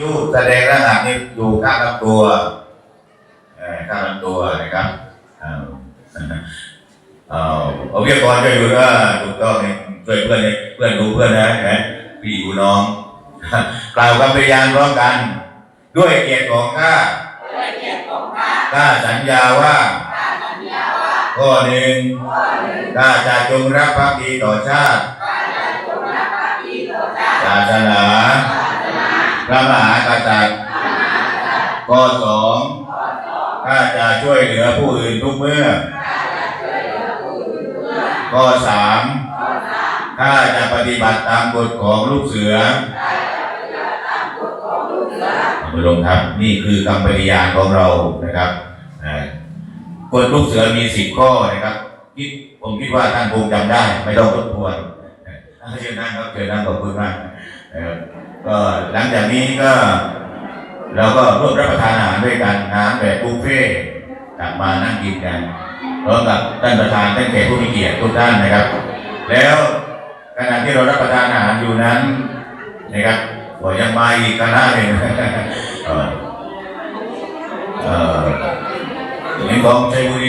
ยูแสดงรหัสนี่อยู่ข้างลำตัวเอ่อข้างลำตัวนะครับอ่าเอ่อเอาเวียกรจะอยู่ก็ถูกต้องนี่ช่วยเพื่อนนี่เพื่อนดูเพื่อนนะเห็นไหมพี่อยู่น้องกล่าวคำพยานพร้อมกัน ด้วยเกียรติของข้าข้าสัญญาว่าข้อหนึ่งข้าจะจงรักภักดีต่อชาติศาสนา พระมหากษัตริย์ข้อสองข้าจะช่วยเหลือผู้อื่นทุกเมื่อ ข้อสามข้าจะปฏิบัติตามกฎของลูกเสือเอามาลงครับนี่คือคำปฏิญาณของเรานะครับกฎลูกเสือมีสิบข้อนะครับคิดผมคิดว่าท่านคงจำได้ ไม่ต้องทบทวนเชิญนั่งครับเชิญนั่งขอบคุณมากนะครับ ก็หลังจากนี้ก็เราก็ร่วมรับประทานอาหารด้วยกันน้ำแบบบุฟเฟ่ต์กมานั่งกินกันพร้อมกับท่านประธานท่านแขกผู้มีเกียรติทุกท่านนะครับ แล้วขณะที่เรารับประทานอาหารอยู่นั้นนะครับก็ยังมาอีกคณะหนึ่งเอ่อเอ่อเห็นของชัยบุรี